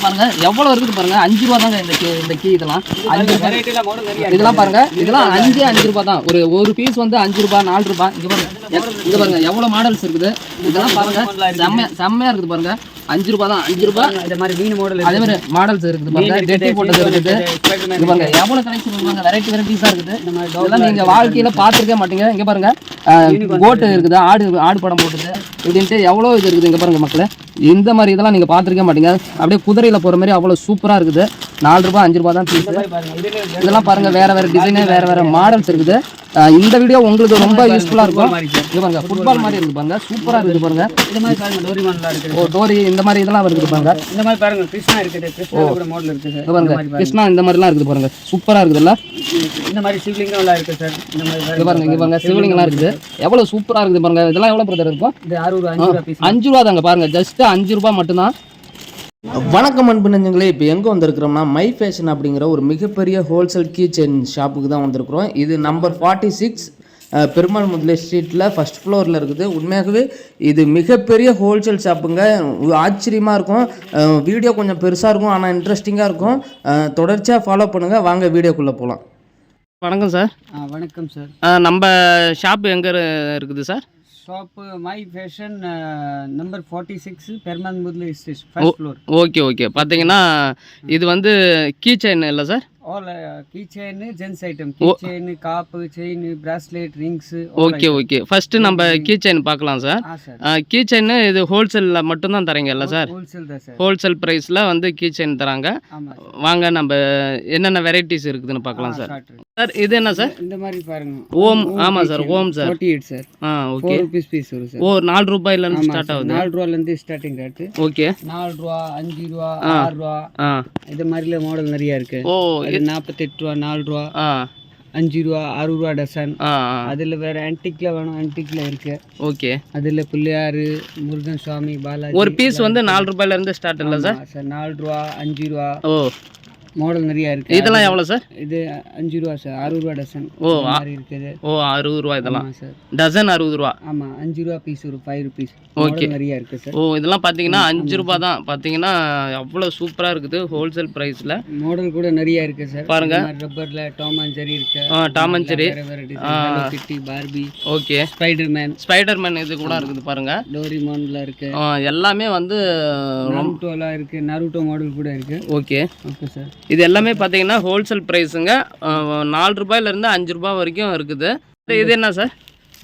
இதெல்லாம் பாருங்க. எவ்வளவு இருக்குது பாருங்க. அஞ்சு ரூபா தாங்க இந்த கீ இந்த கீ இதெல்லாம். அஞ்சு ரூபாய் இதெல்லாம் பாருங்க. இதெல்லாம் அஞ்சு அஞ்சு ரூபா தான். ஒரு ஒரு பீஸ் வந்து அஞ்சு ரூபா நாலு ரூபாய் இங்க பாருங்க. எ- இங்க பாருங்க. எவ்வளவு மாடல்ஸ் இருக்குது. இதெல்லாம் பாருங்க. செம்ம செம்மையா இருக்குது பாருங்க. அஞ்சு ரூபாய் தான் அஞ்சு ரூபாய் இந்த மாதிரி மீன் மாடல் அதே மாதிரி மாடல்ஸ் இருக்குது பாருங்க டெட்டி போட்டது இருக்குது. பாருங்க எவ்வளவு கலெக்ஷன் பாருங்க வெரைட்டி வெரைட்டிஸா இருக்குது. இதெல்லாம் நீங்க வாழ்க்கையில பார்த்திருக்கே மாட்டீங்க. இங்க பாருங்க கோட்டு இருக்குது ஆடு ஆடு படம் போட்டுது. இப்படின்ட்டு எவ்வளோ இது இருக்குது இங்க பாருங்க மக்களே. இந்த மாதிரி இதெல்லாம் நீங்க பார்த்திருக்கே மாட்டீங்க. அப்படியே குதிரையில போற மாதிரி அவ்வளவு சூப்பரா இருக்குது. நாலு ரூபாய் அஞ்சு ரூபாய் தான் பீஸ் இதெல்லாம் பாருங்க வேற வேற டிசைனு வேற வேற மாடல்ஸ் இருக்குது. இந்த வீடியோ உங்களுக்கு ரொம்ப யூஸ்ஃபுல்லா இருக்கும். இங்க பாருங்க ஃபுட்பால் மாதிரி இருக்குது பாருங்க சூப்பரா இருக்குது பாருங்க. ஓ டோரி இந்த மாதிரி இதெல்லாம் இருக்குது பாருங்க. இந்த மாதிரி பாருங்க கிருஷ்ணா இருக்குது கிருஷ்ணா கூட மாடல் இருக்குது பாருங்க கிருஷ்ணா இந்த மாதிரிலாம் இருக்குது பாருங்க. சூப்பரா இருக்குதுல்ல இந்த மாதிரி சிவலிங்கம் எல்லாம் இருக்கு சார். இந்த மாதிரி இங்க பாருங்க இங்க பாருங்க சிவலிங்கெல்லாம் இருக்குது. எவ்வளவு சூப்பரா இருக்குது பாருங்க. இதெல்லாம் எவ்வளவு பிரதர் இருக்கும்? இது அறுபது அஞ்சு ரூபா அஞ்சு ரூபா தாங்க பாருங்க. ஜஸ்ட் அஞ்சு ரூபா மட்டும்தான். வணக்கம் அன்பு நெஞ்சங்களே இப்போ எங்கே வந்திருக்கிறோம்னா மை ஃபேஷன் அப்படிங்கிற ஒரு மிகப்பெரிய ஹோல்சேல் கீ செயின் ஷாப்புக்கு தான் வந்திருக்கிறோம். இது நம்பர் ஃபார்ட்டி சிக்ஸ் பெருமாள் முதலே ஸ்ட்ரீட்டில் ஃபர்ஸ்ட் ஃப்ளோரில் இருக்குது. உண்மையாகவே இது மிகப்பெரிய ஹோல்சேல் ஷாப்புங்க ஆச்சரியமாக இருக்கும். வீடியோ கொஞ்சம் பெருசாக இருக்கும் ஆனால் இன்ட்ரெஸ்டிங்காக இருக்கும். தொடர்ச்சியாக ஃபாலோ பண்ணுங்கள் வாங்க வீடியோக்குள்ளே போகலாம் வணக்கம் சார் ஆ வணக்கம் சார் நம்ம ஷாப் எங்கே இருக்குது sir shop my fashion number forty six பெர்மன் முதல் ஸ்டேஷ் ஃபர்ஸ்ட் ஃப்ளோர் ஓகே ஓகே பார்த்தீங்கன்னா இது வந்து கீ செயின் இல்லை sir all key chain gents item key chain காப்பு chain bracelet rings okay okay first நம்ம கீ செயின் பார்க்கலாம் சார் கீ செயின் இது ஹோல்சேலில் மட்டும்தான் தரீங்கல்ல சார் ஹோல்சேல் ப்ரைஸில் வந்து கீ செயின் தராங்க வாங்க நம்ம என்னென்ன வெரைட்டிஸ் இருக்குதுன்னு பார்க்கலாம் சார் சார் இது என்ன சார் இந்த மாதிரி பாருங்க. ஓம் ஆமாம் சார் ஓம் சார் சார் ஆ ஓகே ஃபோர் ருபீஸ் பீஸ் வரும் சார் ஓ நாலு ரூபாயிலேருந்து ஸ்டார்ட் ஆகுது. நாலு ரூபாலேருந்து ஸ்டார்டிங் ரேட்டு ஓகே நாலு ரூபா அஞ்சு ரூபா ஆறு ரூபா. இது மாதிரில மாடல் நிறைய இருக்கு. ஓ அது நாற்பத்தெட்டு ரூபா நாலு ரூபா அஞ்சு ரூபா ஆறு ரூபா டசன் அதுல வேற ஆன்டிக்ல வேணும் ஆன்டிக்ல இருக்கு. ஓகே. அதுல பிள்ளையாரு முருகன் சுவாமி பாலாஜி ஒரு பீஸ் வந்து நாலு ரூபாயிலேருந்து ஸ்டார்ட் இல்லை சார்? சார் நாலு ரூபா அஞ்சு ரூபா ஓ. மாடல் நிறைய இருக்கு. இதெல்லாம் எவ்வளோ சார் இது அஞ்சு ரூபா சார் அறுபது ரூபா டசன் ஓ, மாதிரி இருக்குது. ஓ அறுபது ரூபா இதெல்லாம். சார் டசன் அறுபது ரூபா? ஆமா அஞ்சு ரூபா பீஸ் ஒரு ஃபைவ் ருபீஸ். மாடல் நிறைய இருக்கு சார் ஓ இதெல்லாம் பார்த்தீங்கன்னா அஞ்சு ரூபா தான். பார்த்தீங்கன்னா அவ்வளோ சூப்பராக இருக்குது ஹோல்சேல் ப்ரைஸில் மாடல் கூட நிறைய இருக்கு சார் பாருங்க. ரப்பர்ல டாம் அண்ட் ஜெரி இருக்கு. ஆ Tom and Jerry kitty Barbie okay spider man Spiderman இது கூட இருக்குது பாருங்க. டோரிமான்ல இருக்கு. எல்லாமே வந்து நருட்டோலாம் இருக்கு. நருட்டோ மாடல் கூட இருக்கு. ஓகே ஓகே சார் இது எல்லாமே பார்த்தீங்கன்னா ஹோல்சேல் ப்ரைஸுங்க நாலு ரூபாயிலேருந்து அஞ்சு ரூபாய் வரைக்கும் இருக்குது. இது என்ன சார்?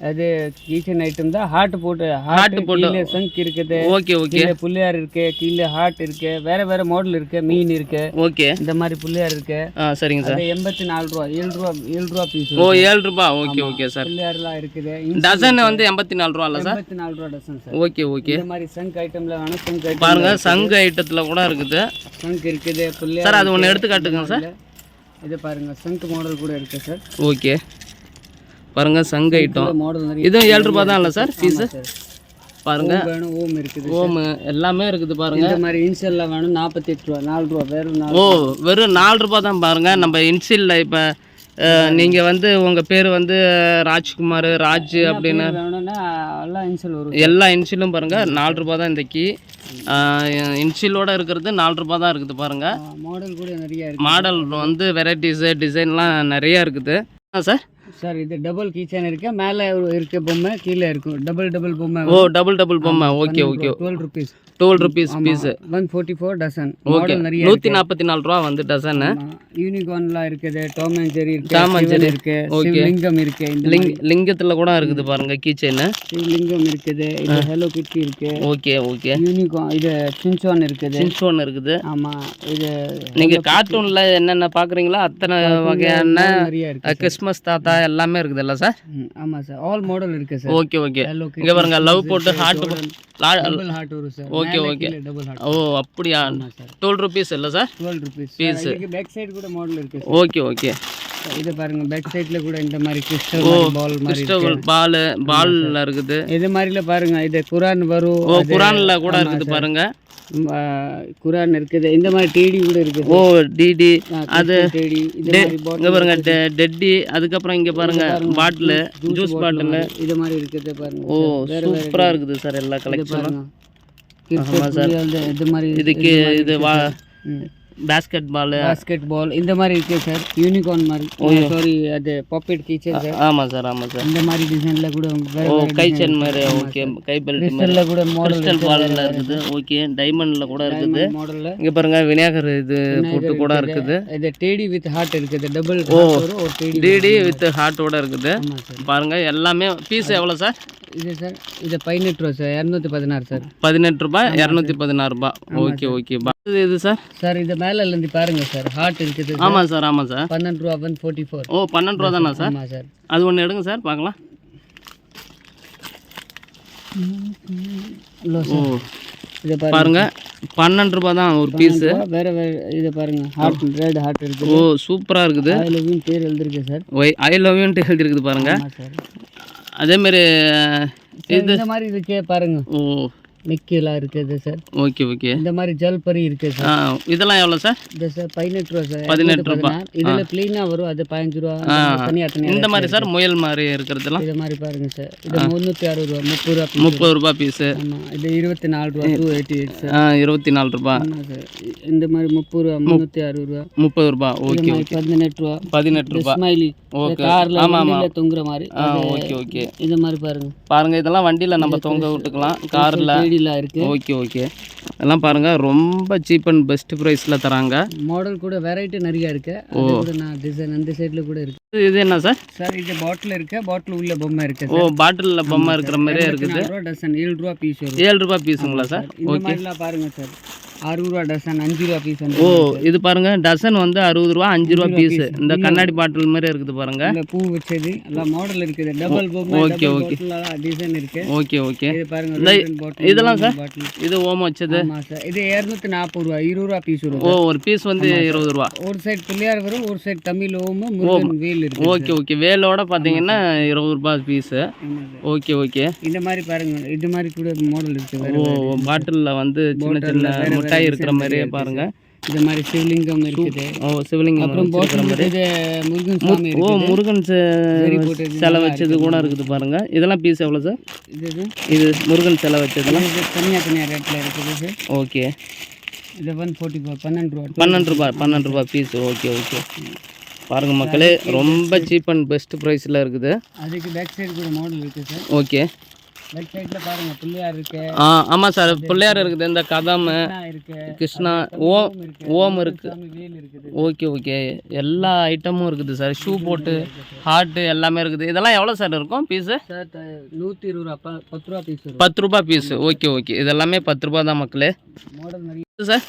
அது கிச்சன் ஐட்டம் தான். ஹார்ட் போட்டு ஹார்ட் போட்டு. சங்க் இருக்குது. ஓகே ஓகே புள்ளையார் இருக்கு கீழே ஹார்ட் இருக்கு. வேற வேற மாடல் இருக்கு மீன் இருக்கு. ஓகே இந்த மாதிரி புள்ளையார் இருக்கு. சரிங்க சார் எண்பத்தி நாலு ரூபா ஏழு ரூபா ஏழு ரூபா பீஸ் ஓ ஏழு ரூபாய் ஓகே ஓகே சார் புள்ளையார்லாம் இருக்குது. டசன் வந்து எண்பத்தி நாலு ரூபா இல்லை சார் எண்பத்தி நாலு ரூபா டசன் சார் ஓகே ஓகே இந்த மாதிரி சங்க் ஐட்டம்ல வேணும் சங்க் ஐட்டம் பாருங்க சங்கு ஐட்டத்தில் கூட இருக்குது. சங்க் இருக்குது புள்ளையார் சார் அது ஒன்று எடுத்து காட்டுங்க சார் இது பாருங்க சங்க் மாடல் கூட இருக்கு சார் ஓகே பாருங்க சங்கு ஐட்டம் இதுவும் ஏழு ரூபாய் தான் இல்லை சார். ஃபீஸு பாருங்க. ஓம் வேணும் ஓம் இருக்குது ஓமு எல்லாமே இருக்குது பாருங்க. இந்த மாதிரி இன்செல்லாம் வேணும் நாற்பத்தெட்டு ரூபா நாலு ரூபா வேற நாலு ஓ வெறும் நாலு ரூபாய் தான் பாருங்க. நம்ம இன்சிலில் இப்போ நீங்கள் வந்து உங்கள் பேர் வந்து ராஜ்குமார் ராஜ் அப்படின்னு. வேணும்னா எல்லாம் இன்செல் வரும் எல்லா இன்சிலும் பாருங்க நாலு ரூபாய் தான் இந்த கீ. இன்சிலோட இருக்கிறது நாலு ரூபாய் தான் இருக்குது பாருங்க. மாடல் கூட நிறைய மாடல் வந்து வெரைட்டிஸு டிசைன்லாம் நிறைய இருக்குது. ஆ சார்? சார் இது டபுள் கீச்சன் இருக்கு. மேலே இருக்க பொம்மை கீழே இருக்கும் டபுள் டபுள் பொம்மை. ஓ டபுள் டபுள் பொம்மை. Okay okay twelve rupees twelve rupees piece one forty four dozen okay நூற்றி நாற்பத்தி நாலு ரூபா வந்து டசனு யூனிகார்ன்லாம் இருக்குது. Tom and Jerry Jerry. இருக்கு. Okay. சிவலிங்கம் இருக்கு இந்த லிங் லிங்கத்தில் கூட இருக்குது பாருங்க கீச்சைனு சிவலிங்கம் இருக்குது. இது ஹலோ கிட்டி இருக்கு. ஓகே ஓகே யூனிகார்ன் இது சின்சான் இருக்குது. சின்ஸ்டோன் இருக்குது. ஆமா. இது நீங்கள் கார்ட்டூனில் என்னென்ன பார்க்குறீங்களோ அத்தனை வகையான கிறிஸ்மஸ் தாத்தா எல்லாமே இருக்குதுல்ல சார் ம், ஆமா சார் ஆல் மாடல் இருக்கு சார் ஓகே ஓகே இங்கே பாருங்க லவ் போட்டு ஹார்ட் டபுள் ஹார்ட் வரும் sir Okay, okay. Double heart ஓ அப்படியா? டுவெல் ருபீஸ் இல்லை சார் டுவெல் ருபீஸ் இதுக்கு பேக் சைடு கூட மாடல் இருக்கு சார் ஓகே ஓகே இது பாருங்க பேக் சைடுல கூட இந்த மாதிரி கிறிஸ்டல் பால் மாதிரி கிறிஸ்டோவல் பால் பால்ல இருக்குது. இது மாதிரில பாருங்க இது குரான் வரும் ஓ குரான்ல கூட இருக்குது பாருங்க. குரான் இருக்குது இந்த மாதிரி டிடி கூட இருக்குது. ஓ டிடி அது டிடி இங்க பாருங்க டெட்டி அதுக்கப்புறம் இங்க பாருங்க பாட்டில் ஜூஸ் பாட்டில் இது மாதிரி இருக்குது பாருங்க ஓ சூப்பரா இருக்குது. சார் எல்லா கலெக்ஷனும் கிட்ஸ் வந்து இது மாதிரி இதுக்கு இது வா பேஸ்கெட் பால் பாஸ்கெட் பால் இந்த மாதிரி இருக்கு சார் யூனிகார்ன் மாதிரி. சாரி அது பாக்கெட் கீச்சன் சார் ஆமாம் சார் ஆமாம் சார் இந்த மாதிரி டிசைன்ல கூட ஓ கை செயின் மாதிரி ஓகே கை பெல்ட் மாதிரி. கூட மாடல் பாலில் இருக்குது. ஓகே டைமண்டில் கூட இருக்குது. மாடல்ல இங்கே பாருங்க விநாயகர் இது போட்டு கூட இருக்குது. இது டேடி வித் ஹார்ட் இருக்குது. டபுள் ஒரு டேடி வித் ஹார்ட்டோட இருக்குது. பாருங்க எல்லாமே பீஸ் எவ்வளோ சார் இது சார் இது பதினெட்டு ரூபா சார் இரநூத்தி பதினாறு சார். பதினெட்டு ரூபாய் இரநூத்தி பதினாறு ரூபாய் ஓகே ஓகே. இது இது சார்? சார் இது மேல இருந்து பாருங்க சார். ஹார்ட் இருக்குது ஆமாம் சார் ஆமாம் சார். பன்னெண்டு ரூபா ஒன் ஃபோர்ட்டி ஃபோர் ஓ பன்னெண்டு ரூபா தானா சார்? ஆமா சார். அது ஒன்று எடுங்க சார் பார்க்கலாம். ஓ. இதை பாருங்க. பன்னெண்டு ரூபா தான் ஒரு பீஸு வேற வேற இதை பாருங்க. ஹார்ட் ரெட் ஹார்ட் இருக்குது. ஓ சூப்பராக இருக்குது. அதுலயும் பேர் எழுதிருக்கு சார். ஒய் ஐ லவ் யூன்ட்டு எழுதிருக்குது பாருங்க. அதேமாரி இந்த மாதிரி இருக்கே பாருங்க. ஓ மிக்கிலாம் இருக்குது சார். Okay okay. இந்த மாதிரி ஜல் பரி இருக்கு சார். இதெல்லாம் எவ்வளோ சார்? இந்த சார் பதினெட்டு ரூபா சார். பதினெட்டு ரூபா. இதுல பிளெயினா வரும். அது பதினஞ்சு ரூபா. தனியா தனியா இந்த மாதிரி சார் முயல் மாதிரி இருக்கிறதுலாம்? இது மாதிரி பாருங்க சார். இது முந்நூற்றி அறுபது ரூபா முப்பது ரூபா. முப்பது ரூபா பீஸு இது இருபத்தி நாலு ரூபா டூ எயிட்டி எயிட் சார். இருபத்தி நாலு ரூபா. சார். இந்த மாதிரி முப்பது ரூபா முந்நூற்றி அறுபது ரூபா. முப்பது ரூபா. ஓகே இது பதினெட்டு ரூபா. பதினெட்டு ரூபா. ஸ்மைலி ஓகே கார்ல வண்டியில தொங்குற மாதிரி. Okay okay. இந்த மாதிரி பாருங்க. பாருங்க இதெல்லாம் வண்டியில் நம்ம தொங்க விட்டுக்கலாம். காரில். தேடிலாம் இருக்கு. ஓகே ஓகே இதெல்லாம் பாருங்க ரொம்ப சீப் அண்ட் பெஸ்ட் ப்ரைஸில் தராங்க. மாடல் கூட வெரைட்டி நிறைய இருக்கு. அது கூட நான் டிசைன் அந்த சைடுல கூட இருக்கு. இது- என்ன சார் சார் இது பாட்டில் இருக்கு. பாட்டில் உள்ள பொம்மை இருக்கு ஓ பாட்டிலில் பொம்மை இருக்கிற மாதிரியே இருக்குது. ரூபா டசன் ஏழு ரூபா பீஸ் ஏழு ரூபா பீஸுங்களா சார் இந்த மாதிரிலாம் பாருங்க சார் அறுபது ரூபா டசன் அஞ்சு ரூபா பீஸ் ஓ இது பாருங்க டசன் வந்து அறுபது ரூபா அஞ்சு ரூபா பீஸ் இந்த கண்ணாடி பாட்டில் மாதிரி இருக்குது பாருங்க. இந்த பூ வச்சது எல்லாம் மாடல் இருக்குது. டபுள் பொம்மை ஓகே, ஓகே. டிசைன் இருக்கு. ஓகே ஓகே இது பாருங்க இதெல்லாம் சார் இது ஓமம் வச்சது? இது இரநூத்தி நாற்பது ரூபா இருபது ரூபா பீஸ் வரும் ஓ ஒரு பீஸ் வந்து இருபது ரூபா. ஒரு சைடு பிள்ளையார் வரும் ஒரு சைடு தமிழ் ஓமம் முருகன் வேல் இருக்கு ஓகே ஓகே வேலோட பார்த்தீங்கன்னா இருபது ரூபா பீஸு. ஓகே ஓகே இந்த மாதிரி பாருங்க இது மாதிரி கூட மாடல் இருக்கு ஓ பாட்டிலில் வந்து சின்ன சின்ன மிட்டாய் இருக்கிற மாதிரியே பாருங்க. இந்த மாதிரி சிவலிங்கம் இருக்குது. ஓ சிவலிங்கம் அப்புறம் முருகன் ஓ முருகன் சிலை வச்சது கூட இருக்குது பாருங்க. இதெல்லாம் பீஸ் எவ்வளோ சார் இது இது. முருகன் சிலை வச்சதெல்லாம் இது தனியாக தனியாக ரேட்டில் இருக்குது சார் ஓகே. இது ஒன் ஃபோர்ட்டி ஃபோர் பன்னெண்டு ரூபா. பன்னெண்டு ரூபாய் பன்னெண்டு ரூபாய் பீஸ் ஓகே ஓகே. பாருங்க மக்களே ரொம்ப சீப் அண்ட் பெஸ்ட் ப்ரைஸில் இருக்குது. அதுக்கு பேக் சைடு கூட மாடல் இருக்குது சார் ஓகே. பேக் சைடில் பாருங்க பிள்ளையார் இருக்கு. ஆ ஆமாம் சார் பிள்ளையார் இருக்குது இந்த கதம் கிருஷ்ணா ஓம் ஓம் இருக்கு ஓகே ஓகே. எல்லா ஐட்டமும் இருக்குது சார். ஷூ போட்டு ஹார்ட்டு எல்லாமே இருக்குது. இதெல்லாம் எவ்வளோ சார் இருக்கும் பீஸு? நூற்றி இருபது ரூபா பத்து ரூபா பீஸ் பத்து ரூபாய் பீஸ். Okay okay. இது எல்லாமே பத்து ரூபா தான் மக்களே. இது சார்?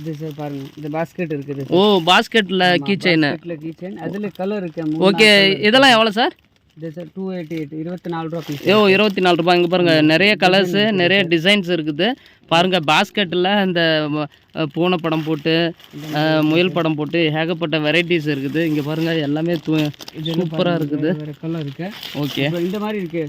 இது சார் பாருங்க. இந்த பாஸ்கெட் இருக்குது ஓ பாஸ்கெட்டில் கீ செயின் அதில் கலர் இருக்கு. ஓகே இதெல்லாம் எவ்வளோ இது சார்? டூ எயிட்டி எயிட் இருபத்தி நாலு ரூபா பீஸ் ஐயோ இருபத்தி நாலு ரூபாய் இங்கே பாருங்க நிறைய கலர்ஸு நிறைய டிசைன்ஸ் இருக்குது. பாருங்க பாஸ்கெட்டில் இந்த பூனை படம் போட்டு முயல் படம் போட்டு ஏகப்பட்ட வெரைட்டிஸ் இருக்குது. இங்கே பாருங்க எல்லாமே சூப்பராக இருக்குது. ஓகே இந்த மாதிரி இருக்கு.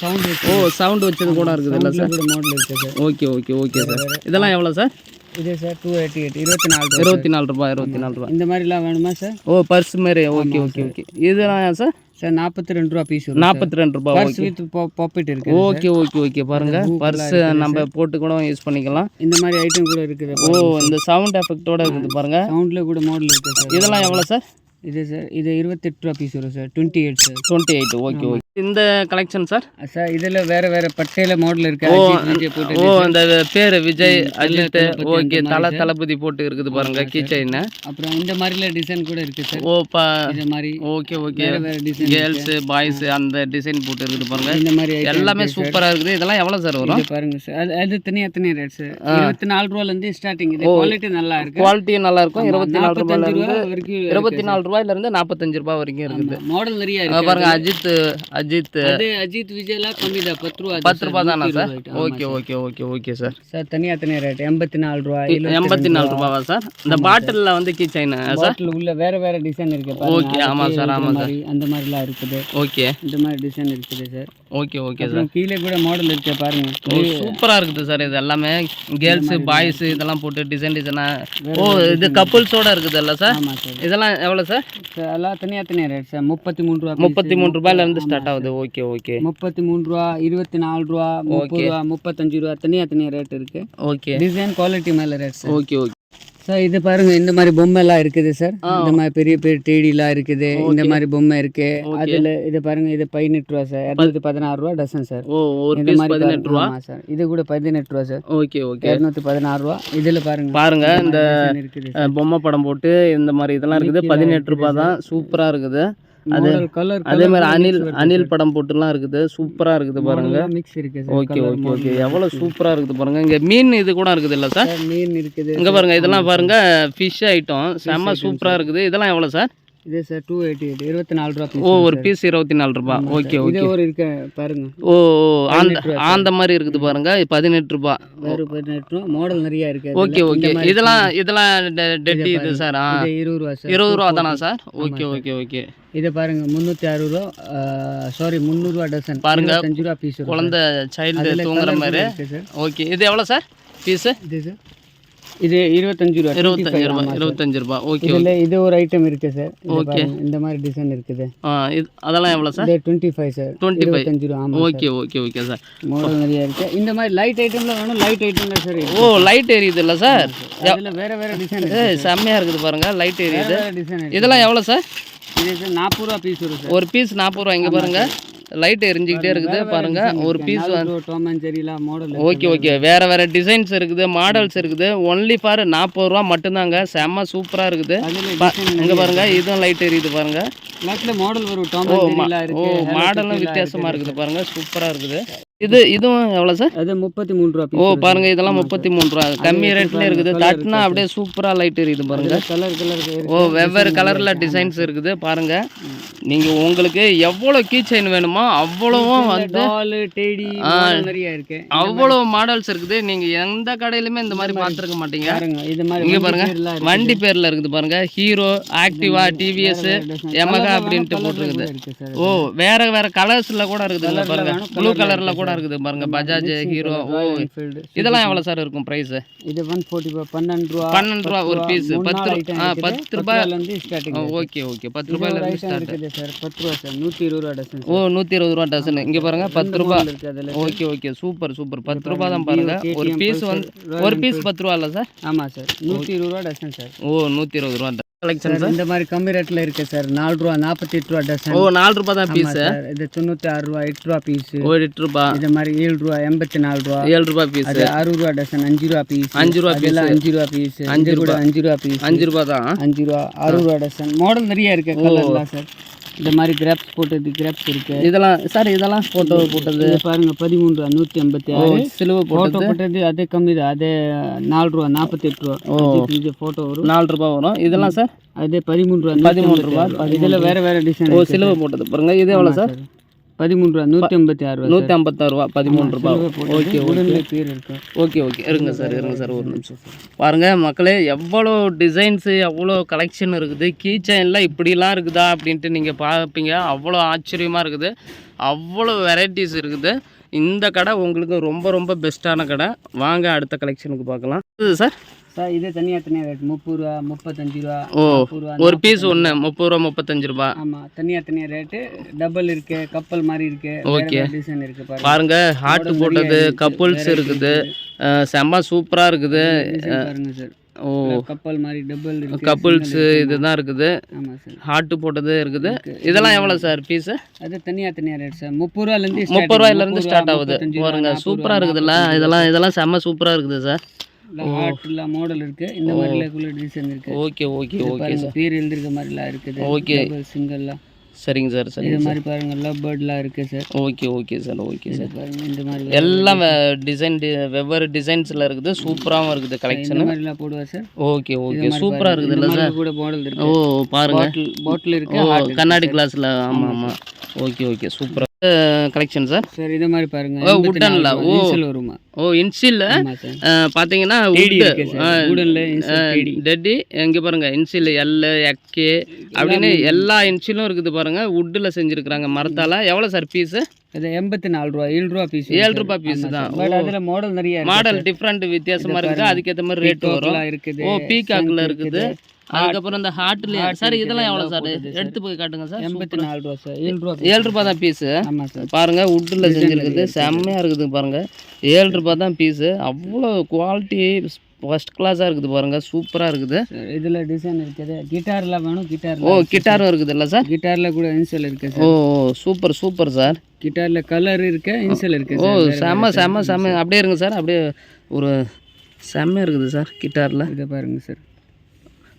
சவுண்ட் ஓ சவுண்ட் வச்சது கூட இருக்குது இல்லை sir model okay okay okay sir இதெல்லாம் எவ்வளோ சார் இது சார் டூ எயிட்டி எயிட் இருபத்தி நாலு ரூபா இருபத்தி நாலு ரூபாய் இருபத்தி நாலு ரூபாய் இந்த மாதிரிலாம் வேணுமா சார் ஓ பர்ஸ் மாதிரி ஓகே ஓகே ஓகே இதெல்லாம் சார் சார் நாற்பத்தி ரெண்டு ரூபா பீஸ் வரும் நாற்பத்தி ரெண்டு ரூபாய் பர்ஸ் வித் பாக்கெட் இருக்கு ஓகே ஓகே ஓகே பாருங்க பர்ஸ் நம்ம போட்டு கூட யூஸ் பண்ணிக்கலாம். இந்த மாதிரி ஐட்டம் கூட இருக்குது ஓ இந்த சவுண்ட் எஃபெக்டோட இருக்குது பாருங்க. சவுண்டில் கூட மாடல் இருக்கு சார். இதெல்லாம் எவ்வளோ சார்? இது சார் இது இருபத்தெட்டு ரூபா பீஸ் வரும் sir. Twenty eight sir. Twenty eight okay okay இந்த கலெக்ஷன் சார் சார் இதில் வேற வேற பட்டையில மாடல் இருக்கு. ஓ ஓ இந்த பேர் விஜய் அஜித் ஓகே அந்த தல தளபதி போட்டு இருக்குது பாருங்க கீச்சைன் அப்புறம் இந்த மாதிரில டிசைன் கூட இருக்கு சார் ஓ பா இந்த மாதிரி ஓகே ஓகே. கேர்ள்ஸ் பாய்ஸ் அந்த டிசைன் போட்டு இருக்குது பாருங்க. இந்த மாதிரி எல்லாமே இருக்கு சூப்பரா இருக்குது. இதெல்லாம் எவ்வளவு சார் வரும்? பாருங்க சார் அது அது தனியா தனியா ரேட் சார் இருபத்தி நாலு ரூபால இருந்து ஸ்டார்டிங் இது குவாலிட்டி நல்லா இருக்கு. குவாலிட்டியும் நல்லா இருக்கும். இருபத்தி நாலு ரூபாயில நாற்பத்தஞ்சு இருந்து ரூபா வரைக்கும் இருபத்தி நாலு ரூபாயில இருந்து நாற்பத்தஞ்சு ரூபாய் வரைக்கும் இருக்குது. மாடல் நிறைய பாருங்க அஜித் அஜித். அஜித் விஜய்லாம் கம்மி தான் பத்து ரூபா பத்து ரூபாய் தானா sir? Okay okay okay okay sir. Sir தனியா தனியா ரேட் எண்பத்தி நாலு ரூபா எண்பத்தி நாலு ரூபாவா சார்? இந்த பாட்டிலில் வந்து கீ செயின் சார்? பாட்டில் உள்ள வேற வேற டிசைன் இருக்கு பாருங்க. ஓகே ஆமா அதுக்கு சார் ஆமா சார். அந்த மாதிரிலாம் இருக்குது. இருக்குது ஓகே. இந்த மாதிரி டிசைன் இருக்குது சார். Okay okay sir. கீழே கூட மாடல் இருக்கு பாருங்க. சூப்பரா இருக்குது சார் இது எல்லாமே. கேர்ள்ஸ் பாய்ஸ் இதெல்லாம் போட்டு டிசைன் டிசைனா ஓ இது கப்புள்ஸோட இருக்குது இல்ல சார்? இதெல்லாம் எவ்வளோ சார்? எல்லாம் தனியா தனியா ரேட் சார். முப்பத்தி மூணு ரூபா முப்பத்தி மூணு ரூபாயில இருந்து ஸ்டார்ட் ஆகுது. Okay okay. முப்பத்தி மூணு ரூபா இருபத்தி நாலு ரூபா முப்பது ரூபா முப்பத்தஞ்சு ரூபா தனியா தனியா ரேட் இருக்கு. ஓகே. டிசைன் குவாலிட்டி மேல ரேட் ஓகே ஓகே. சார் இது பாருங்க இந்த மாதிரி பொம்மை எல்லாம் இருக்குது சார் இந்த மாதிரி பெரிய பெரிய டேடிலாம் இருக்குது. இந்த மாதிரி பொம்மை இருக்கு. அதுல இது பாருங்க இது பதினெட்டு ரூபா சார் இரநூத்தி பதினாறு ரூபா டசன் சார் ஓ ஒரு இந்த மாதிரி பதினெட்டு ரூபா? சார் இது கூட பதினெட்டு ரூபா சார் ஓகே ஓகே இரநூத்தி பதினாறு ரூபா. இதுல பாருங்க. பாருங்க இந்த பொம்மை படம் போட்டு இந்த மாதிரி இதெல்லாம் இருக்குது. பதினெட்டு ரூபாய் தான். சூப்பரா இருக்குது. கலர் அதே மாதிரி அனில் அனில் படம் போட்டுலாம் இருக்குது. சூப்பரா இருக்குது பாருங்க. மிக்ஸ் இருக்கு சார் ஓகே ஓகே ஓகே எவ்வளவு சூப்பரா இருக்குது பாருங்க. இங்க மீன் இது கூட இருக்குது இல்ல சார் மீன் இருக்குது இங்க பாருங்க இதெல்லாம் பாருங்க ஃபிஷ் ஐட்டம் செம்ம சூப்பரா இருக்குது. இதெல்லாம் எவ்வளவு சார் இது சார் டூ எயிட்டி எயிட் இருபத்தி நாலு ரூபா ஓ. ஒரு பீஸ் இருபத்தி நாலு ரூபாய் ஓகே ஓகே ஒரு இருக்க பாருங்க. ஓ அந்த அந்த மாதிரி இருக்குது பாருங்க. பதினெட்டு ரூபாய் வேறு பதினெட்டு ரூபா. மாடல் நிறைய இருக்கு. ஓகே ஓகே இதெல்லாம் இதெல்லாம் டெட்டி இது சார் ஆ. இருபது ரூபா சார் இருபது ரூபா தானா சார் ஓகே ஓகே ஓகே இது பாருங்க முந்நூற்றி அறுபது ரூபா சாரி முந்நூறுரூவா டசன் பாருங்க, அஞ்சு ரூபா பீஸ் குழந்தை சைல்டு தூங்குற மாதிரி. ஓகே இது எவ்வளோ சார் ஃபீஸு இது சார் இது இருபத்தஞ்சு ரூபா இருபத்தஞ்சு ரூபாய் இருபத்தஞ்சு ரூபாய் ஓகே இதில் இது ஒரு ஐட்டம் இருக்கு சார். பாருங்க, இந்த மாதிரி டிசைன் இருக்குது. ஆ இது அதெல்லாம் எவ்வளோ சார்? Twenty five sir. 25 இருபத்தஞ்சு ரூபா ஆமாம் okay okay okay sir. Model நிறைய இருக்கு. இந்த மாதிரி லைட் ஐட்டம்ல வேணும் லைட் ஐட்டம்ல சார் ஓ லைட் எரியுது இல்லை சார்? அதில் வேற வேற டிசைன் செம்மையாக இருக்குது பாருங்க லைட் எரியுது. டிசைன் இதெல்லாம் எவ்வளோ சார்? இது நாற்பது ரூபா பீஸ் வரும் சார். ஒரு பீஸ் நாற்பது ரூபா இங்கே பாருங்க. லைட் எரிஞ்சுக்கிட்டே இருக்குது பாருங்க. ஒரு பீஸ் ஓகே ஓகே வேற வேற டிசைன்ஸ் இருக்குது மாடல்ஸ் இருக்குது. ஒன்லி ஃபார் நாற்பது ரூபா மட்டும்தாங்க. செம்ம சூப்பராக இருக்குது. இங்க பாருங்க இதுவும் லைட் எரியுது பாருங்க. மாடல் மாடலும் வித்தியாசமா இருக்குது. பாருங்க சூப்பரா இருக்குது. இது இதுவும் எவ்வளோ சார்? அது முப்பத்தி மூணு ரூபா ஓ பாருங்க இதெல்லாம் முப்பத்தி மூணு ரூபா. கம்மி ரேட்ல இருக்குது. தட்டுனா அப்படியே சூப்பரா லைட் எரியுது பாருங்க. கலர் கலர் ஓ வெவ்வேறு கலர்ல டிசைன்ஸ் இருக்குது பாருங்க. நீங்க உங்களுக்கு எவ்வளவு கீ செயின் வேணுமோ அவ்வளவும் வந்து அவ்வளவு மாடல்ஸ் இருக்குது. நீங்க எந்த கடையிலுமே இந்த மாதிரி பார்த்துருக்க மாட்டீங்க. பாருங்க இது மாதிரி இங்க பாருங்க. வண்டி பேர்ல இருக்குது பாருங்க. ஹீரோ ஆக்டிவா டிவிஎஸ் எமகா அப்படின்ட்டு போட்டிருக்குது. ஓ வேற வேற கலர்ஸ்ல கூட இருக்குது பாருங்க. ப்ளூ கலர்ல கூட இருக்குது பாருங்க பஜாஜ் ஹீரோ ஓ. இதெல்லாம் எவ்வளவு சார் இருக்கும் பிரைஸ் இது ஒன் ஃபோர்ட்டி பன்னெண்டு ரூபா பன்னெண்டு ரூபா ஒரு பீஸ் பத்து ரூபா பத்து ரூபாய் இருந்து ஸ்டார்டிங் ஓகே ஓகே பத்து ரூபாயில இருந்து ஐட்டம் ஸ்டார்ட் சார் பத்து ரூபா சார் நூற்றி இருபது ரூபா டசன் ஓ நூத்தி இருபது ரூபா டசன் இங்க பாருங்க பத்து அதில் ஓகே ஓகே சூப்பர் சூப்பர். பத்து ரூபாய் தான் பாருங்க ஒரு பீஸ் வந்து ஒரு பீஸ் பத்து ரூபா இல்ல சார் ஆமாம் சார் நூற்றி இருபது ரூபா டசன் சார் ஓ நூத்தி இருபது ரூபா கலெக்ஷன் சார் இந்த மாதிரி கம்மி ரேட்டில் இருக்கு சார். நாலு ரூபா நாற்பத்தி எட்டு ரூபா டசன் ஓ நாலு ரூபாய் தான் பீஸ் சார். இது தொண்ணூற்றி ஆறு ரூபா எட்டு ரூபா பீஸ் ஒரு எட்டு ரூபாய் இது மாதிரி ஏழு ரூபா எண்பத்தி நாலு ரூபா ஏழு ரூபாய் பீஸ் அது அறுபது ரூபா டசன் அஞ்சு ரூபா பீஸ் அஞ்சு ரூபா. அதெல்லாம் அஞ்சு ரூபா பீஸ் அஞ்சு கூட அஞ்சு ரூபா பீஸ் அஞ்சு ரூபாய் தான்? அஞ்சு ரூபா அறுபது ரூபா டசன் மாடல் நிறைய இருக்கு கலர்லாம் சார். இந்த மாதிரி கிராப்ஸ் போட்டது கிராப்ஸ் இருக்கு. இதெல்லாம் சார் இதெல்லாம் போட்டோ போட்டது? பாருங்க பதிமூணு ரூபா நூற்றி எண்பத்தி ஓ ஆறு சிலுவை ஃபோட்டோ போட்டது? போட்டது அதே கம்மி தான். அதே நாலு ரூபா நாற்பத்தி எட்டு ரூபா இது ஃபோட்டோ வரும். நாலு ரூபாய் வரும். இதெல்லாம் சார் அதே பதிமூணு ரூபா பதிமூணு ரூபா, இதில் வேற வேற டிசைன் ஓ சிலுவை போட்டது பாருங்க. இது எவ்வளோ சார் பதிமூணு ரூபா நூற்றி எண்பத்தி ஆறு ரூபா நூற்றி ஐம்பத்தாறு ரூபா பதிமூணு ரூபா. Okay okay. ஓகே இருங்க சார் இருங்க சார் ஒரு நிமிஷம். பாருங்க மக்களே எவ்வளோ டிசைன்ஸு எவ்வளோ கலெக்ஷன் இருக்குது. கீ இப்படிலாம் இருக்குதா அப்படின்ட்டு நீங்கள் பார்ப்பீங்க. அவ்வளோ ஆச்சரியமாக இருக்குது. அவ்வளோ வெரைட்டிஸ் இருக்குது. இந்த கடை உங்களுக்கு ரொம்ப ரொம்ப பெஸ்ட்டான கடை. வாங்க அடுத்த கலெக்ஷனுக்கு பார்க்கலாம். சார்? சார் இது தனியாக தனியாக ரேட் முப்பது ரூபா முப்பத்தஞ்சு ரூபா ஓ ஒரு பீஸ் ஒன்று முப்பது ரூபா முப்பத்தஞ்சு ரூபா. ஆமாம் தனியாக தனியாக ரேட்டு டபுள் இருக்கு கப்பல் மாதிரி இருக்கு. Okay. டிசைன் இருக்கு பாருங்க. ஹார்ட் போட்டது கப்புள்ஸ் இருக்குது. செம்ம சூப்பராக இருக்குது. பாருங்க சார். ஓ. கப்பல் மாதிரி டபுள் கப்புள்ஸ் இதுதான் இருக்குது. ஆமாம் சார். ஹார்ட் போட்டது இருக்குது. இதெல்லாம் எவ்வளோ சார் பீஸு அது தனியாக தனியாக ரேட் சார். முப்பது ரூபாலேருந்து முப்பது ரூபாயிலேருந்து ஸ்டார்ட் ஆகுது. பாருங்க சூப்பராக இருக்குதுல்ல. இதெல்லாம் இதெல்லாம் செம்ம சூப்பராக இருக்குது சார். ஹார்ட்லாம் மாடல் இருக்கு. இந்த மாதிரிலாம் டிசைன் இருக்கு. ஓகே ஓகே ஓகே பேர் எழுதிருக்க மாதிரிலாம் இருக்குது. Okay. சிங்கிள்லாம் சரிங்க சார் இது சரிங்க மாதிரி பாருங்க லவ் பேர்ட்லாம் இருக்கு sir. Okay okay sir okay sir. பாருங்க இந்த மாதிரி எல்லாம் டிசைன் வெவ்வேறு டிசைன்ஸில் இருக்குது. சூப்பராகவும் இருக்குது இந்த கலெக்ஷனு மாதிரிலாம் போடுவா சார். Okay okay. சூப்பராக இருக்குதுல்ல இந்த சார்? கூட மாடல் இருக்கு. ஓ பாருங்க. பாட்டில் பாட்டில் இருக்கு கண்ணாடி கிளாஸில் ஆமாம் ஆமாம் ஓகே ஓகே. சூப்பராக கலெக்ஷன் சார் சார் இது மாதிரி பாருங்க. ஓ, woodenல, ஓ. வருமா? ஓ இன்சில் ஆமா சார் பார்த்தீங்கன்னா டேடி wood, இருக்கு சார் வுடன்ல இன்சல் டேடி டெட்டி எங்கே பாருங்க இன்சில் எல் எக்கு அப்படின்னு எல்லா இன்சிலும் இருக்குது பாருங்க. வுட்டில் செஞ்சுருக்குறாங்க மரத்தால். எவ்வளோ சார் பீஸு அது எண்பத்தி நாலு ரூபா ஏழு ரூபா பீஸ் ஏழு ரூபாய் பீஸ் தான். அதுல மாடல் நிறைய இருக்கு மாடல் டிஃப்ரெண்ட் வித்தியாசமா இருக்குது. அதுக்கேற்ற மாதிரி ரேட் வரும். இருக்குது ஓ பீகாக்ல இருக்குது. அதுக்கப்புறம் இந்த ஹார்ட்ல சார் இதெல்லாம் எவ்வளோ சார்? எடுத்து போய் காட்டுங்க சார் எண்பத்தி நாலு ரூபா சார். ஏழு ரூபா ஏழு ரூபாய் தான் பீஸு ஆமா சார். பாருங்க வுட்டில் செஞ்சுருக்குது செம்மையாக இருக்குது பாருங்க. ஏழு ரூபாய் தான் பீஸு அவ்வளோ குவாலிட்டி ஃபஸ்ட் கிளாஸாக இருக்குது பாருங்கள் சூப்பராக இருக்குது. இதில் டிசைன் இருக்குது. கிட்டார்லாம் வேணும் கிட்டார் ஓ கிட்டாரும் இருக்குதுல்ல சார்? கிட்டாரில் கூட இன்சல் இருக்கு ஓ சூப்பர் சூப்பர் சார். கிட்டாரில் கலர் இருக்கு இன்சல் இருக்கு ஓ செம்ம செம்ம செம்ம அப்படியே இருங்க சார் அப்படியே ஒரு செம்ம இருக்குது சார் கிட்டாரில் இதை பாருங்க சார்.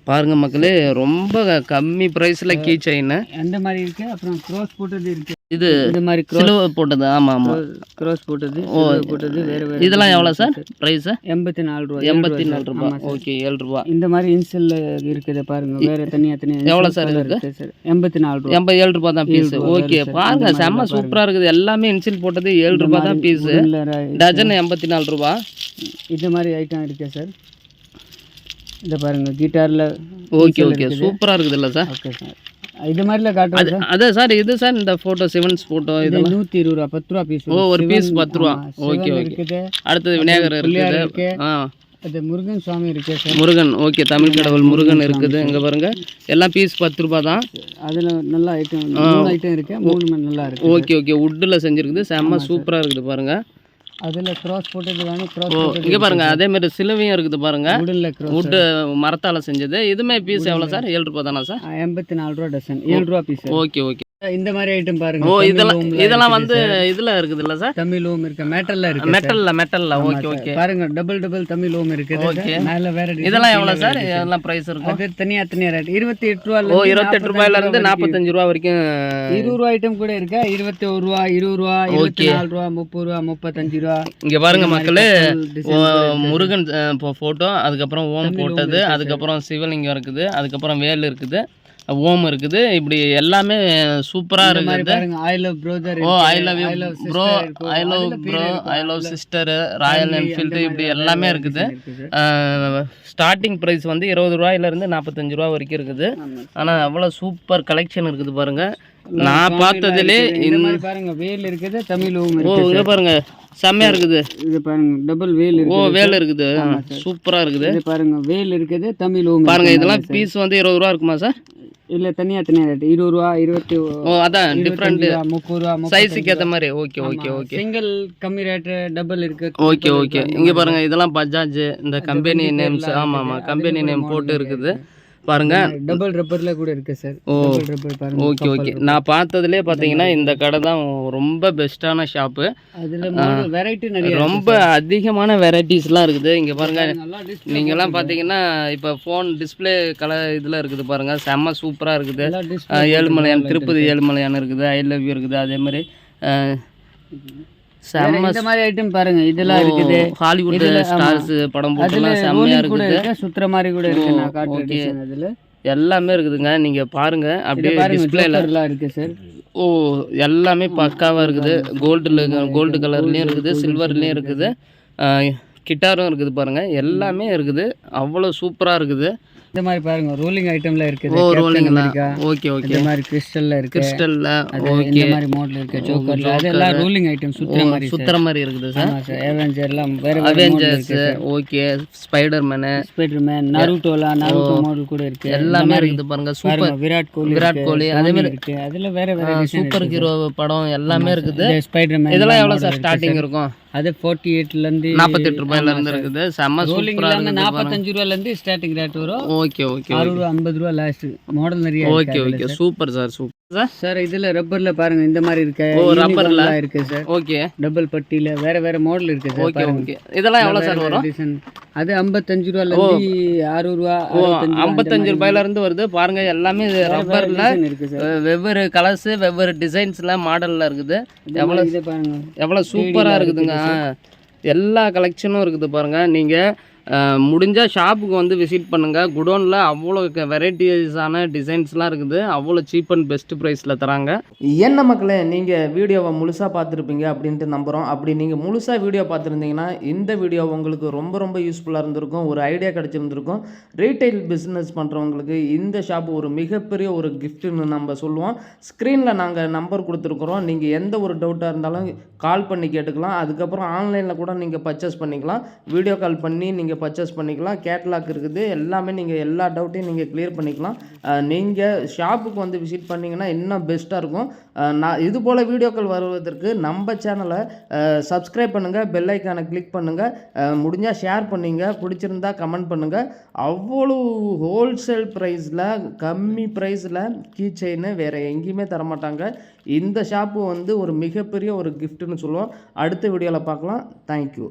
பாருங்க மக்களே ரொம்ப கம்மி ப்ரைஸில் கீ செயின் அந்த மாதிரி இருக்கு அப்புறம் க்ரோஸ் போட்டது இருக்கு. இது இந்த மாதிரி சிலுவை போட்டது ஆமாம் ஆமாம் க்ரோஸ் போட்டது silver போட்டது வேற வேற இதெல்லாம் எவ்வளோ சார்? ப்ரைஸு எண்பத்தி நாலு ரூபா எண்பத்தி நாலு ரூபா. ஆமா. ஓகே ஏழு ரூபா. இந்த மாதிரி இன்சல்ல இருக்குது பாருங்க வேற தனியா தனியா எவ்வளவு insel சார் இருக்கு? சார். எண்பத்தி நாலு ரூபா. எண்பது ஏழு ரூபா தான் பீஸ் ஓகே. பாருங்க செம்ம மாதிரி சூப்பராக இருக்குது. எல்லாமே இன்சில் போட்டது ஏழு ரூபா தான் பீஸு டஜன் எண்பத்தி நாலு ரூபா. இந்த மாதிரி ஐட்டம் இருக்கு சார். இந்த பாருங்க கிட்டார்ல ஓகே ஓகே சூப்பராக இருக்குதுல்ல சார் ஓகே சார் இது மாதிரில காட்டுறோம் சார் அதான் சார் இது சார் இந்த ஃபோட்டோ சிவன்ஸ் ஃபோட்டோ இது நூத்தி இருபது ரூபா பத்து ரூபா பீஸ் ஓ ஒரு பீஸ் பத்து ரூபா ஓகே ஓகே இருக்குது. அடுத்தது விநாயகர் இருக்குது. இருக்கு. ஆ. அது முருகன் சுவாமி இருக்கு சார் முருகன் ஓகே தமிழ் கடவுள் முருகன் இருக்குது. இங்கே பாருங்க. எல்லாம் பீஸ் பத்து ரூபா தான். அதுல நல்ல ஐட்டம் ஐட்டம் இருக்கு மூணு நல்லா இருக்கு ஓகே ஓகே வுட்டில் செஞ்சுருக்குது. செம்ம சூப்பராக இருக்குது பாருங்க. அதுல கிராஸ் போட்டது வேணும் கிராஸ் இங்கே பாருங்க அதே மாதிரி சிலுவையும் இருக்குது பாருங்க. உடன்ல கிராஸ் மரத்தால் செஞ்சது. இதுமே பீஸ் எவ்வளோ சார்? ஏழு ரூபா தானா சார்? எண்பத்தி நாலு ரூபா டசன் ஏழு ரூபா பீஸ் ஓகே ஓகே. இந்த மாதிரி ஐட்டம் பாருங்க. ஓ இதெல்லாம் இதெல்லாம் இருக்குது வந்து. இதில் இருக்குதுல்ல சார்? தமிழ் ஓம் இருக்கு. மெட்டல்ல இருக்கு. மெட்டலில் மெட்டலில் ஓகே. ஓகே பாருங்க டபுள் டபுள் தமிழ் ஓம் இருக்குது. மேல வேற இதெல்லாம் கீழ எவ்வளோ வேற சார். இதெல்லாம் ப்ரைஸ் இருக்கும்? அது தனியா தனியா ரேட் இருபத்தி எட்டு ரூபா ஓ இருபத்தெட்டு ரூபாயில இருந்து நாற்பத்தஞ்சு ரூபா வரைக்கும் இருபது ரூபா ஐட்டம் கூட இருக்கு? இருபத்தி ஒரு ரூபா இருபது ரூபா இருபத்தி நாலு ரூபா முப்பது ரூபா முப்பத்தஞ்சு ரூபா. இங்க பாருங்க மக்களே. முருகன் போட்டோ அதுக்கப்புறம் ஓம் போட்டது அதுக்கப்புறம் சிவலிங்கம் இருக்குது அதுக்கப்புறம் வேல் இருக்குது. ஓம் இருக்குது. இப்படி எல்லாமே சூப்பரா இந்த மாதிரி இருக்குது I love brother oh I love you bro I love bro I love sister Royal Enfield இப்படி எல்லாமே இருக்குது. ஸ்டார்டிங் ப்ரைஸ் வந்து இருபது ரூபாயிலேருந்து நாற்பத்தஞ்சு ரூபா வரைக்கும் இருக்குது. ஆனால் அவ்வளோ சூப்பர் கலெக்ஷன் இருக்குது பாருங்க. நான் பார்த்ததுலே இந்த மாதிரி பாருங்க வேல் இருக்குது தமிழ் ஓ இங்கே பாருங்க. செம்மையா இருக்குது. இது பாருங்க டபுள் வேல் ஓ இருக்கு வேல் இருக்குது. சூப்பரா இருக்குது. இது பாருங்க வேல் இருக்குது தமிழ் பாருங்க. இதெல்லாம் பீஸ் வந்து இருபது ரூபா இருக்குமா சார்? இல்ல தனியா தனியா ரேட் இருபது ரூபா இருபத்தி ஓ அதான் டிஃப்ரெண்ட் முப்பது ரூபா சைஸுக்கு ஏற்ற மாதிரி. ஓகே ஓகே ஓகே சிங்கிள் கம்மி ரேட் டபுள் இருக்கு. ஓகே ஓகே இங்க பாருங்க இதெல்லாம் பஜாஜ் இந்த கம்பெனி நேம்ஸ் ஆமா ஆமா கம்பெனி நேம் போட்டு இருக்குது. பாருங்க. டபுள் ரப்பர்ல கூட இருக்கு சார் ஓ ஓகே ஓகே. நான் பார்த்ததுலே பார்த்தீங்கன்னா இந்த கடை தான் ரொம்ப பெஸ்ட்டான ஷாப்பு அதுல வெரைட்டி நிறைய ரொம்ப அதிகமான வெரைட்டிஸ்லாம் இருக்குது. இங்கே பாருங்க நல்லா display நீங்கெல்லாம் பார்த்தீங்கன்னா இப்போ ஃபோன் டிஸ்ப்ளே கலர் இதில் இருக்குது பாருங்க. செம்ம சூப்பராக இருக்குது. ஏழுமலையான் திருப்பதி ஏழுமலையான் இருக்குது ஐ லவ் யூ இருக்குது அதே மாதிரி இந்த மாதிரி ஐட்டம் பாருங்க. இதெல்லாம் இருக்குது. ஹாலிவுட். ஸ்டார்ஸ் படம் போட்டுலாம் செம்மையா இருக்குது. இருக்கு சுத்துற மாதிரி கூட இருக்கு. நான் காட்டுற okay. டிசைன் அதுல. எல்லாமே இருக்குதுங்க. நீங்க பாருங்க. அப்படியே டிஸ்பிளேல இருக்கு சார் ஓ எல்லாமே பக்காவா இருக்குது. கோல்டுல கோல்டு கலர்லயும் இருக்குது சில்வர்லயும் இருக்குது. கிட்டாரும் இருக்குது பாருங்க. எல்லாமே இருக்குது. அவ்வளோ சூப்பரா இருக்குது. இந்த மாதிரி பாருங்க ரோலிங் ஐட்டம்ல இருக்குது. ஓ America. ஓகே ஓகே இந்த மாதிரி கிறிஸ்டல்ல இருக்கு. கிறிஸ்டல்ல ஓகே இந்த மாதிரி மாடல் இருக்கு ஜோக்கர்ல அதெல்லாம் ரோலிங் ஐட்டம் சுத்துற மாதிரி. சுத்துற மாதிரி இருக்குது சார் ஆமா சார் அவெஞ்சர்லாம் வேற Avengers okay Spider man Spiderman நருட்டோல Naruto model கூட இருக்கு. எல்லாமே இருக்குது பாருங்க. சூப்பர் விராட் கோலி விராட் கோலி, அதே மாதிரி இருக்கு. அதுல வேற வேற சூப்பர் ஹீரோ படம் எல்லாமே இருக்குது. ஸ்பைடர்மேன் இதெல்லாம் எவ்வளோ சார் ஸ்டார்டிங் இருக்கும்? அது 48 எட்டுல இருந்து நாற்பத்தெட்டு ரூபாயில இருந்து இருக்குது. செம்ம ரோலிங் சூப்பரா இல்லாம இருக்குது நாற்பத்தஞ்சு ரூபால இருந்து ஸ்டார்டிங் ரேட் வரும். ஓகே ஓகே அறுபது ஐம்பது ரூபா லாஸ்ட் மாடல் நிறைய okay okay super sir super sir இதுல ரப்பர்ல பாருங்க இந்த மாதிரி இருக்கு. ஓ, uniform-லாம் இருக்கு சார் ஓகே டபுள் பட்டியில வேற வேற மாடல் இருக்கு சார் ஓகே ஓகே இதெல்லாம் எவ்வளோ சார் வரும்? அது ஐம்பத்தஞ்சு ரூபால இருந்து அறுபது ரூபா ஓ அறுபத்தஞ்சு ரூபா ஐம்பத்தஞ்சு ரூபாயில இருந்து வருது. பாருங்க எல்லாமே ரப்பர்ல வெவ்வேறு கலர்ஸ் வெவ்வேறு டிசைன்ஸ்ல மாடல்ல இருக்குது. இதை பாருங்க. எவ்வளோ சூப்பராக இருக்குதுங்க. எல்லா கலெக்ஷனும் இருக்குது பாருங்க. நீங்கள் முடிஞ்சால் ஷாப்புக்கு வந்து விசிட் பண்ணுங்கள் குடோனில் அவ்வளோ வெரைட்டிஸான டிசைன்ஸ்லாம் இருக்குது. அவ்வளோ சீப் அண்ட் பெஸ்ட் ப்ரைஸில் தராங்க. என்ன மக்களே நீங்கள் வீடியோவை முழுசாக பார்த்துருப்பீங்க அப்படின்ட்டு நம்புகிறோம் அப்படி நீங்கள் முழுசாக வீடியோ பார்த்துருந்தீங்கன்னா இந்த வீடியோ உங்களுக்கு ரொம்ப ரொம்ப யூஸ்ஃபுல்லாக இருந்திருக்கும். ஒரு ஐடியா கிடச்சிருந்துருக்கும். ரீட்டைல் பிஸ்னஸ் பண்ணுறவங்களுக்கு இந்த ஷாப் ஒரு மிகப்பெரிய ஒரு கிஃப்ட்டுன்னு நம்ம சொல்லுவோம். ஸ்க்ரீனில் நாங்கள் நம்பர் கொடுத்துருக்குறோம். நீங்கள் எந்த ஒரு டவுட்டாக இருந்தாலும் கால் பண்ணி கேட்டுக்கலாம். அதுக்கப்புறம் ஆன்லைனில் கூட நீங்கள் பர்ச்சேஸ் பண்ணிக்கலாம். வீடியோ கால் பண்ணி நீங்கள் நீங்கள் பர்ச்சேஸ் பண்ணிக்கலாம். கேட்லாக் இருக்குது. எல்லாமே நீங்கள் எல்லா டவுட்டையும் நீங்கள் கிளியர் பண்ணிக்கலாம். நீங்கள் ஷாப்புக்கு வந்து விசிட் பண்ணிங்கன்னா இன்னும் பெஸ்ட்டாக இருக்கும். நான் இது போல் வீடியோக்கள் வருவதற்கு நம்ம சேனலை சப்ஸ்கிரைப் பண்ணுங்கள் பெல் ஐக்கானை கிளிக் பண்ணுங்கள் முடிஞ்சால் ஷேர் பண்ணுங்க. பிடிச்சிருந்தா கமெண்ட் பண்ணுங்கள் அவ்வளோ ஹோல்சேல் ப்ரைஸில் கம்மி ப்ரைஸில் கீ செயின் வேறு எங்கேயுமே தரமாட்டாங்க. இந்த ஷாப்பு வந்து ஒரு மிகப்பெரிய ஒரு கிஃப்ட்டுன்னு சொல்லுவோம். அடுத்த வீடியோவில் பார்க்கலாம். தேங்க்யூ